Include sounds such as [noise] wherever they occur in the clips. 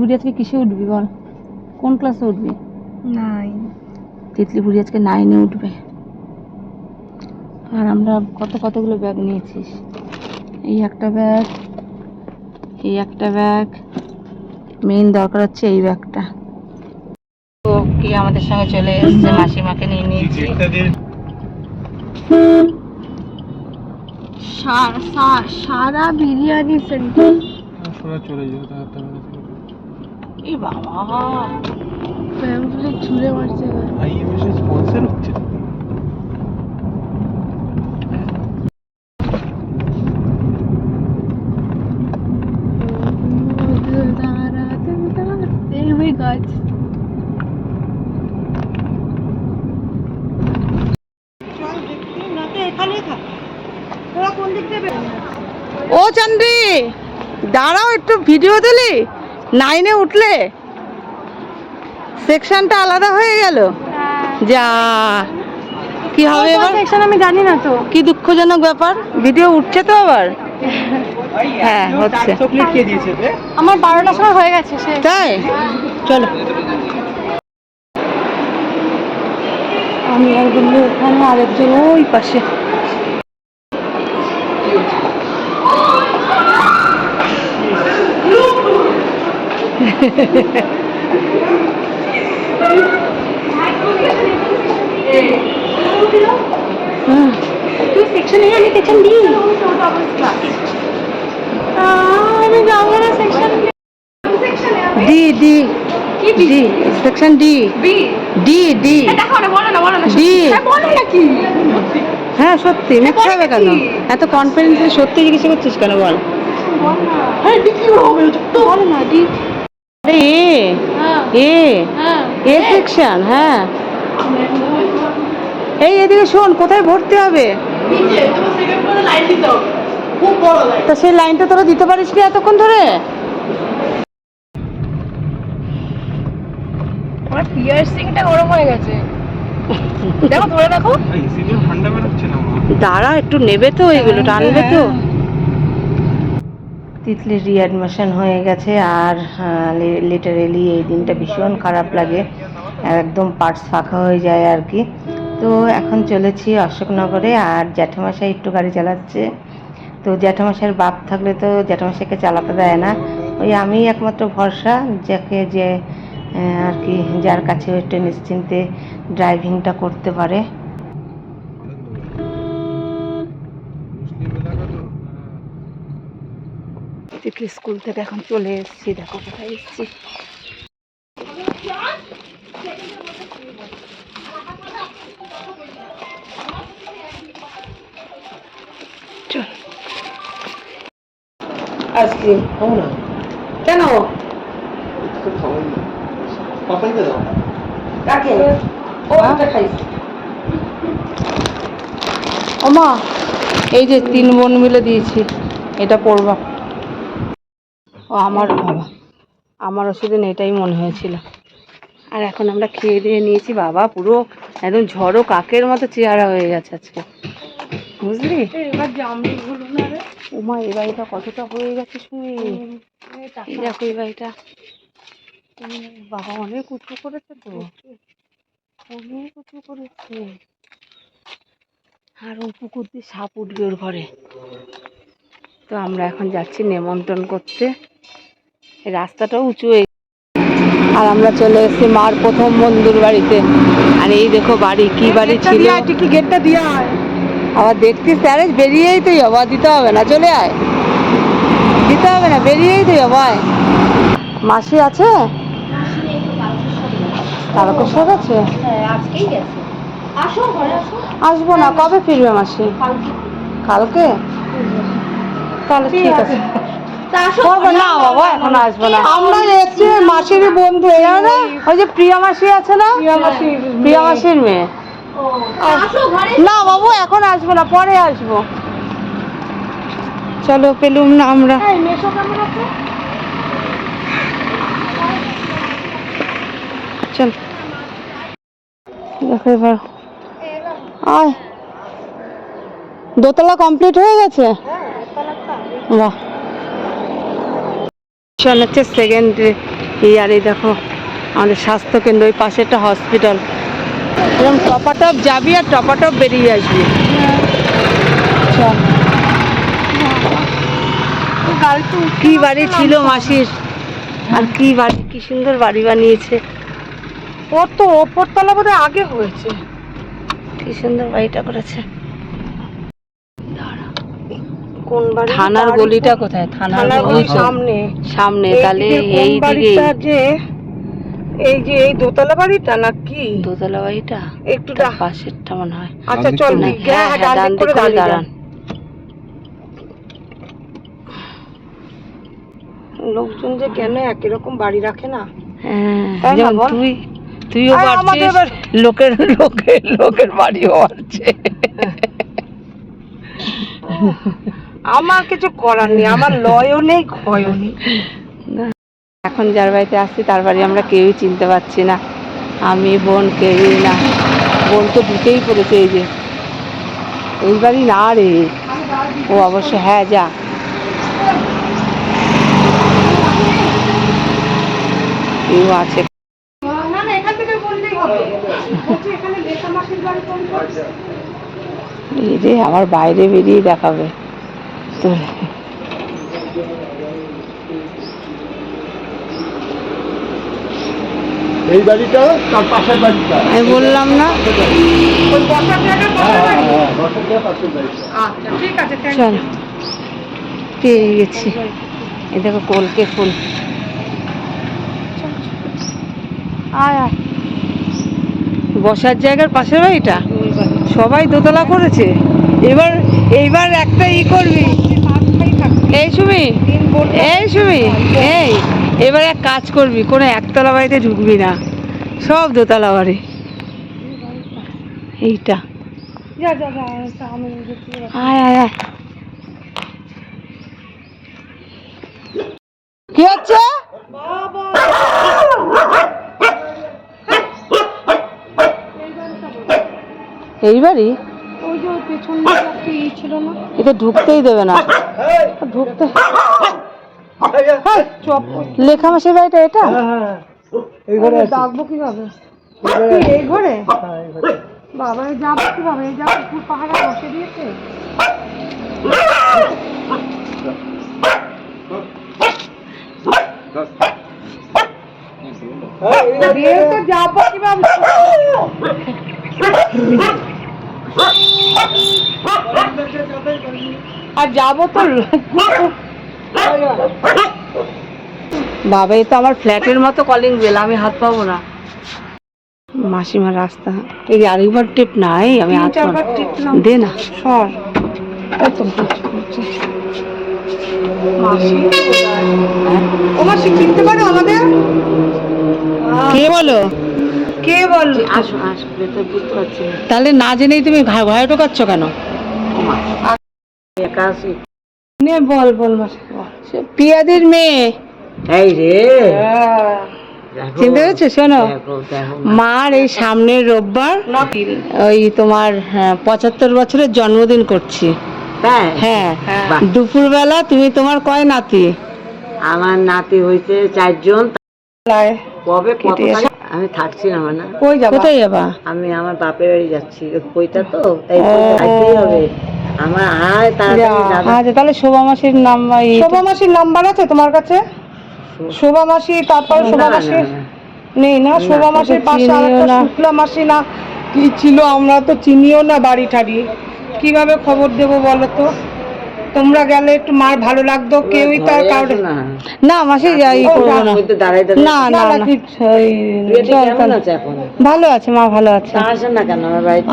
বুড়ি আজকে কিসে উঠবি বল? কোন ক্লাসে উঠবি? নাই তিতলি আজকে নাইনে উঠবে। আর আমরা কত কতগুলো ব্যাগ নিয়েছিস? এই একটা ব্যাগ এই একটা ব্যাগ মেইন দরকার হচ্ছে এই ব্যাগটা তো কি আমাদের সঙ্গে চলে এসছে? মাসিমাকে নিয়ে নিয়েছি। সারা বিরিয়ানি সেন্টার। চলে যাবে এই বাবা। ছুঁড়ে মারছে আইএমএস এর স্পন্সর হচ্ছে। গড ও চান্দ্রি দাঁড়াও একটু ভিডিও দিলি? নাইনে উঠলে সেকশনটা আলাদা হয়ে গেল? যা কি হবে এবার? সেকশন আমি জানি না তো। কি দুঃখজনক ব্যাপার? ভিডিও উঠছে তো আবার? হ্যাঁ হচ্ছে। আমার বারোটার সময় হয়ে গেছে তাই? চলো। আমি আর বলল ওখানে আরেকজন ওই পাশে। তুই সেকশন এ আমি সেকশন ডি আমি যাব না section D D D section D B D D D হ্যাঁ, সত্যি মিথ্যে হবে কেন? এত কনফিডেন্সে সত্যি জিজ্ঞেস করছিস কেন বল? হ্যাঁ ডি কি হবে তো না ডি আরে এ হ্যাঁ এ হ্যাঁ এ সেকশন হ্যাঁ। এই এদিকে শোন কোথায় ভর্তি হবে? খুব তা সেই লাইনটা তোরা দিতে পারিস কি এতক্ষণ ধরে? আমার পিয়ার্সিংটা গরম হয়ে গেছে। দেখো ধরে দেখো। দাঁড়া একটু নেবে তো এগুলো টানবে তো। তিতলির রিঅ্যাডমিশন হয়ে গেছে আর লিটারেলি এই দিনটা ভীষণ খারাপ লাগে। একদম পার্টস ফাঁকা হয়ে যায় আর কি। তো এখন চলেছি অশোকনগরে আর জ্যাঠামশাই একটু গাড়ি চালাচ্ছে। তো জ্যাঠামশাইয়ের বাপ থাকলে তো জ্যাঠামশাইকে চালাতে দেয় না। ওই আমি একমাত্র ভরসা, যাকে যে আর কি, যার কাছে একটু নিশ্চিন্তে ড্রাইভিংটা করতে পারে। তিতলি স্কুল থেকে এখন চলে এসেছি। দেখো কোথায় এসেছি। আইসক্রিম না? কেন? দাও। কাকে? ও একটা খাইছি। ওমা এই যে তিন বোন মিলে দিয়েছি এটা পড়বা ও আমার বাবা। আমারও সেদিন এটাই মনে হয়েছিল। আর এখন আমরা খেয়ে দিয়ে নিয়েছি বাবা, পুরো একদম ঝড়ো কাকের মতো চেহারা হয়ে গেছে আজকে। বুঝলি? এবার জামরুল হলো না রে ওমা এই বাড়িটা কতটা হয়ে গেছে শুনে। দেখো, এই বাড়িটা। বাবা অনেক উঁচু করেছে তো। অনেক উঁচু করেছে। আর ও পুকুর দিয়ে সাপ উঠবে ওর ঘরে। তো আমরা এখন যাচ্ছি নেমন্ত্রণ করতে। রাস্তাটাও উঁচু আর আমরা চলে এসেছি মার প্রথম মন্দির বাড়িতে। আর এই দেখো বাড়ি কি বাড়ি ছিল? গেটটা দিয়া আবার দেখতিস স্যারে বেরিয়েই তো যাব দিতে হবে না চলে আয়। দিতে হবে না বেরিয়েই তো যাব মাসি আছে? তারকেশ্বর আছে? আসব না কবে ফিরবে মাসি? কালকে? তাহলে ঠিক আছে। না বাবা এখন আসব না। আমরা এসছি মাসির বন্ধু জানো ওই যে প্রিয়া মাসি আছে না? প্রিয়া মাসির মেয়ে। না বাবু এখন আসব না পরে আসব। চলো পেলুম না আমরা। চল। দেখো এবার। আয়। দোতলা কমপ্লিট হয়ে গেছে? বাহ চল হচ্ছে সেকেন্ড এই আর দেখো, আমাদের স্বাস্থ্যকেন্দ্র, ওই পাশে একটা হসপিটাল এরকম টপাটপ যাবি আর টপাটপ বেরিয়ে আসবি। কি বাড়ি ছিল মাসির? আর কি বাড়ি, কি সুন্দর বাড়ি বানিয়েছে। ওর তো ওপর তলা বোধহয় আগে হয়েছে। কি সুন্দর বাড়িটা করেছে। কোন বাড়ি থানার গলিটা কোথায়? থানার গলি সামনে। সামনে তাহলে এই দিকে বাড়িটা যে এই যে এই দোতলা বাড়িটা না কি দোতলা বাড়িটা? একটু পাশেরটা মনে হয়। আচ্ছা চল ডান দিক করে দাঁড়ান। লোকজন যে কেন একই রকম বাড়ি রাখে না? হ্যাঁ তাই তুইও এবার- লোকের লোকের লোকের বাড়িও বাড়ছে [laughs] আমার কিছু করার নেই আমার লয়ও নেই ক্ষয়ও নেই। এখন যার বাড়িতে আসছি তার বাড়ি আমরা কেউই চিনতে পারছি না। আমি বোন কেউই না। বোন তো ঢুকেই পড়েছে এই যে। এই বাড়ি না রে। ও অবশ্য হ্যাঁ যা। কেউ আছে। এই রে আমার বাইরে বেরিয়ে দেখাবে। তো এই বাড়িটা তার পাশের বাড়িটা। আমি বললাম না। ওই বসার জায়গা পাশে বাড়ি? দশের টাকা পাশের বাড়িটা। আচ্ছা ঠিক আছে চল। পেয়ে গেছি। এ দেখো কলকে ফুল আয় আয়। বসার জায়গার পাশের বাড়িটা। সবাই দোতলা করেছে। এবার এইবার একটা ই করবি। এই সুমি এই সুমি এই এবার এক কাজ করবি কোনো একতলা বাড়িতে ঢুকবি না সব দোতলা বাড়ি। এইটা। আয় আয় আয়। কি হচ্ছে? এই বাড়ি? ওই যে পেছন একটা ই ছিল না। এটা ঢুকতেই দেবে না। ঢুকতে চপ লেখা মাসের বাড়িটা এটা? এই ঘরে ডাকবো কীভাবে? এই ঘরে বাবা এই যাব কীভাবে? এই যা কুকুর পাহাড়ে বসে দিয়েছে তো। যাব কীভাবে? আর যাব তো বাবা এই তো আমার ফ্ল্যাটের মতো কলিং বেল আমি হাত পাবো না। মাসিমার রাস্তা এই আরেকবার টিপ নাই আমি হাত পাবো দে না। সর। এই তো। বুঝছি, বুঝছি। মাসি ও মাসি কিনতে পারো আমাদের? কে বলো? কে বল আসো আসো বুঝতে পারছি তাহলে না জেনেই তুমি ঘা- ভয়ে ঢোকাচ্ছ কেন? নে বল বল মাসি সে পিয়াদির মেয়ে। এই রে। চিনতে পেরেছ? শোনো। মার এই সামনের রোববার ওই তোমার হ্যাঁ, পঁচাত্তর বছরের জন্মদিন করছি। হ্যাঁ। দুপুরবেলা তুমি তোমার কয় নাতি? আমার নাতি হয়েছে চারজন। কবে? আমি থাকছি না মানে। কোথায় যাবা? আমি আমার বাপের বাড়ি যাচ্ছি। কইতা তো? তাই হবে। আমার আয় তাড়াতাড়ি আচ্ছা তাহলে শোভা মাসির নাম শোভা মাসির নাম্বার আছে তোমার কাছে শোভা মাসি তারপর শোভা না, মাসি না, না। নেই না শোভা মাসির পাশে আরেকটা না। শুক্লা মাসি না কি ছিল আমরা তো চিনিও না বাড়ি ঠাড়ি কীভাবে খবর দেবো বলো তো তোমরা গেলে একটু মার ভালো লাগতো কেউই তো আর কাউকে না। না মাসি যাই না। না ভালো আছে মা ভালো আছে। আসেন না কেন আমার বাড়িতে?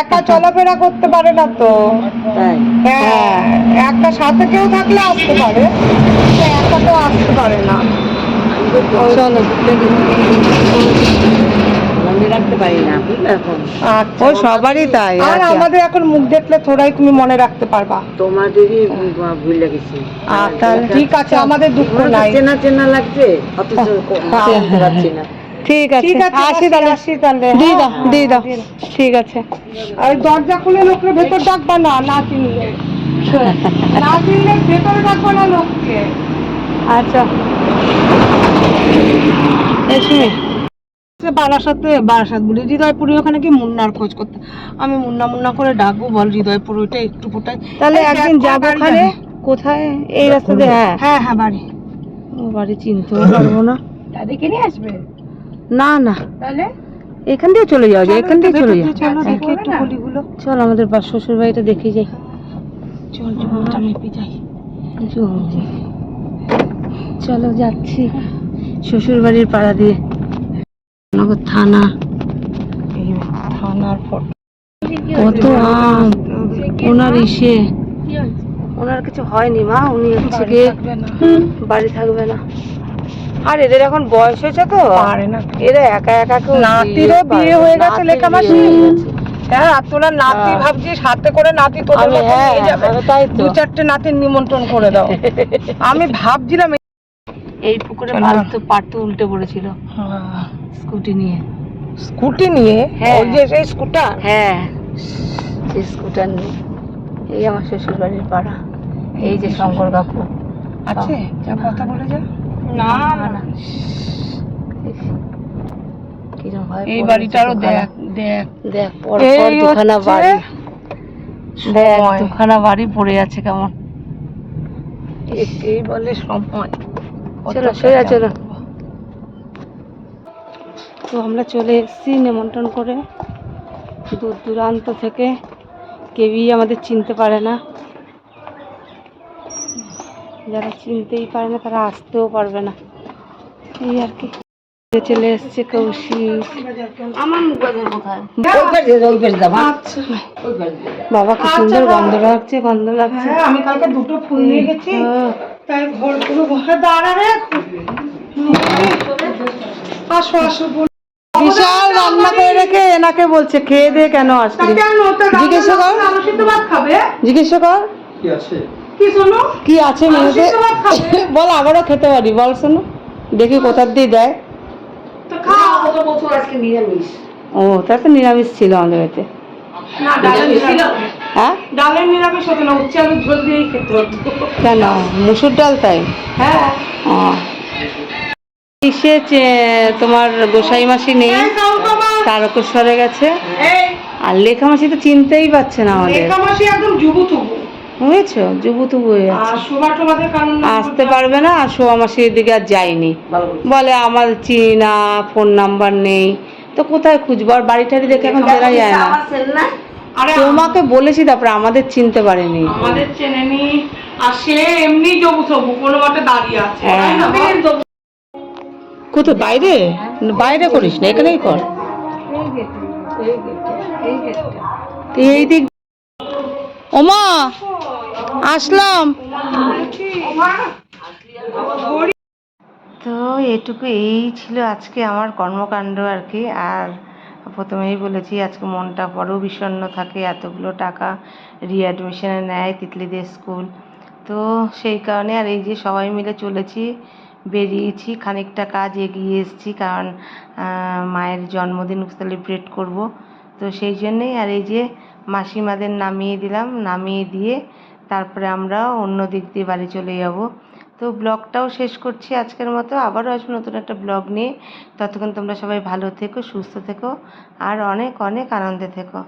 একা চলাফেরা করতে পারে না তো। তাই? হ্যাঁ একা সাথে কেউ থাকলে আসতে পারে একা তো আসতে পারে না। চলো। রাখতে পারি না এখন? আচ্ছা ও সবারই তাই আর আচ্ছা। আমাদের এখন মুখ দেখলে থোড়াই তুমি মনে রাখতে পারবা। তোমাদেরই ভুল লেগেছে আর তাহলে ঠিক আছে আমাদের দুঃখ নাই। চেনা চেনা লাগছে অথচ বলতে পারছি না। ঠিক আছে ঠিক আছে আসি তাহলে। আসি তাহলে দিয়ে দাও হ্যাঁ, দিয়ে দাও। ঠিক আছে। আর দরজা খুলে লোককে ভেতর ডাকবা না না চিনলে। [laughs] না চিনলে ভেতরে ডাকবা না লোককে। আচ্ছা। এই সুমি। সে বারাসাতে বারাসাত বলি হৃদয়পুরি ওখানে কি মুন্নার খোঁজ করতে। আমি মুন্না মুন্না করে ডাকবো বল হৃদয়পুর ওইটা একটু পোটাই তাহলে একদিন যাব ওখানে? কোথায়? এই রাস্তাতে? হ্যাঁ। হ্যাঁ। হ্যাঁ বাড়ি। ও বাড়ি চিনতেও পারব না। দাদিকে নিয়ে আসবে? না না। তাহলে? এখান দিয়ে চলে যাওয়া যায় এখান দিয়ে চলে যাও চলো দেখি একটু গলিগুলো চল আমাদের বা শ্বশুর বাড়িটা দেখে যাই। চল মেপে যাই। চলো যাচ্ছি। শ্বশুর বাড়ির পাড়া দিয়ে। থানা। থানার ফটো। কত আম। ওনার ইসে। ওনার কিছু হয়নি মা উনি হচ্ছে গিয়ে বাড়ি থাকবে না। আর এদের এখন বয়স হয়েছে তো? এরা একা একা কেউ নাতিরও বিয়ে হয়ে গেছে লেখামাসি। বিয়ে হয়ে। হ্যাঁ আর তোরা নাতি হ্যাঁ। ভাবছিস হাতে করে নাতি তোদের মতো হ্যাঁ, নিয়ে যাবে? তাই দু চারটে নাতির নিমন্ত্রণ করে দাও। [laughs] আমি ভাবছিলাম এই- পুকুরে। মাছ তো পারতো উল্টে পড়েছিল। স্কুটি নিয়ে। স্কুটি নিয়ে? হ্যাঁ। ওই যে সেই স্কুটার? হ্যাঁ। সেই স্কুটার নিয়ে। এই আমার শ্বশুর বাড়ির পাড়া। এই যে শঙ্কর কাকু। আছে? যা কথা বলে যা। না না এই বাড়িটারও দেখ দেখ। দেখ পর পর দুখানা বাড়ি। দেখ দুখানা বাড়ি পড়ে আছে কেমন। এই বলে সময়। চলো সোজা চলো। তো আমরা চলে এসেছি নিমন্ত্রণ করে। দূর দূরান্ত থেকে। কেউই আমাদের চিনতে পারে না। যারা চিনতেই পারে না তারা আসতেও পারবে না। এই আর কি। চলে এসছে কৌশিক। কোথায়? বাবা কি সুন্দর গন্ধ লাগছে গন্ধ লাগছে। হ্যাঁ আমি কালকে দুটো ফুল নিয়ে গেছি। হ্যাঁ। তাই ঘরে দাঁড়াবে আসো আসো বল। বিশাল রান্না করে রেখে এনাকে বলছে খেয়ে দিয়ে কেন আসলি জিজ্ঞেস কর। জিজ্ঞেস কর। কি আছে? মেনুতে? বল আবারও খেতে পারি বল শোনো। দেখি কোথার দিয়ে দেয়। ও তা তো নিরামিষ ছিল আমাদের বাড়িতে। হ্যাঁ? কেন? মুসুর ডাল তাই? হ্যাঁ। চে- তোমার গোসাই মাসি নেই। তারকেশ্বরে গেছে? আর লেখা মাসি তো চিনতেই পারছে না আমাদের। লেখামাসি একদম জুবু তুবু বুঝেছ জুবু তুবু হয়ে আছে না আসতে পারবে না আর শোয়া মাসির দিকে আর যায়নি। বলে আমার চিনা ফোন নাম্বার নেই। তো কোথায় খুঁজবো? আর বাড়ি টাড়ি দেখে এখন চেনা যায় না। আরে তোমাকে বলেছি তারপরে আমাদের চিনতে পারেনি। আমাদের চেনেনি। আর সে এমনি জবু তবু কোনো মতে দাঁড়িয়ে আছে হ্যাঁ। না? কোথায়? বাইরে? বাইরে করিস না এখানেই কর। এই দিক ওমা! আসলাম। তো এটুকু এই ছিল আজকে আমার কর্মকাণ্ড আর কি। আর প্রথমেই বলেছি, আজকে মনটা বড় বিষণ্ণ থাকে, এতগুলো টাকা রিঅ্যাডমিশনে নেয় তিতলিদের স্কুল। তো সেই কারণে আর এই যে সবাই মিলে চলেছি, বেরিয়েছি, খানিকটা কাজ এগিয়ে এসেছি, কারণ মায়ের জন্মদিন সেলিব্রেট করব। তো সেই জন্যেই আর এই যে মাসিমাদের নামিয়ে দিলাম, নামিয়ে দিয়ে তারপরে আমরা অন্য দিক দিয়ে বাড়ি চলে যাব। তো ব্লগটাও শেষ করছি আজকের মতো। আবারও আসব নতুন একটা ব্লগ নিয়ে। ততক্ষণ তোমরা সবাই ভালো থেকো, সুস্থ থেকো, আর অনেক অনেক আনন্দে থেকো।